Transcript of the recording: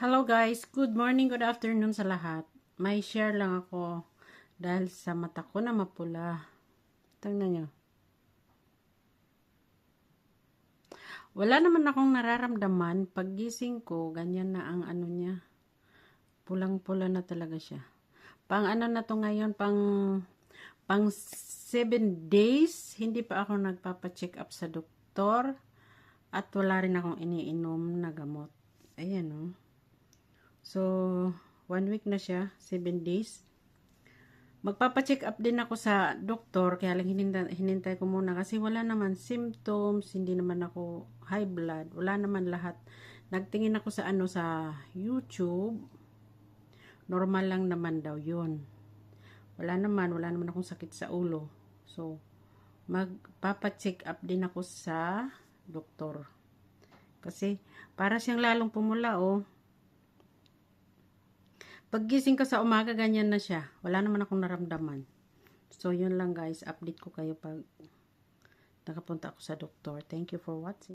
Hello guys, good morning, good afternoon sa lahat. May share lang ako dahil sa mata ko na mapula. Tingnan nyo. Wala naman akong nararamdaman. Paggising ko, ganyan na ang ano niya. Pulang-pula na talaga siya. Pang ano na to ngayon, pang pang 7 days, hindi pa ako nagpapa-check up sa doktor at wala rin akong iniinom na gamot. So, one week na siya, 7 days. Magpapa-check up din ako sa doktor, kaya lang hinintay, hinintay ko muna kasi wala naman symptoms, hindi naman ako high blood, wala naman lahat. Nagtingin ako sa ano sa YouTube, normal lang naman daw yun. Wala naman, wala naman akong sakit sa ulo. So, magpapa-check up din ako sa doktor. Kasi, para siyang lalong pumula, oh. Paggising ko sa umaga, ganyan na siya. Wala naman akong naramdaman. So, yun lang guys. Update ko kayo pag nakapunta ako sa doktor. Thank you for watching.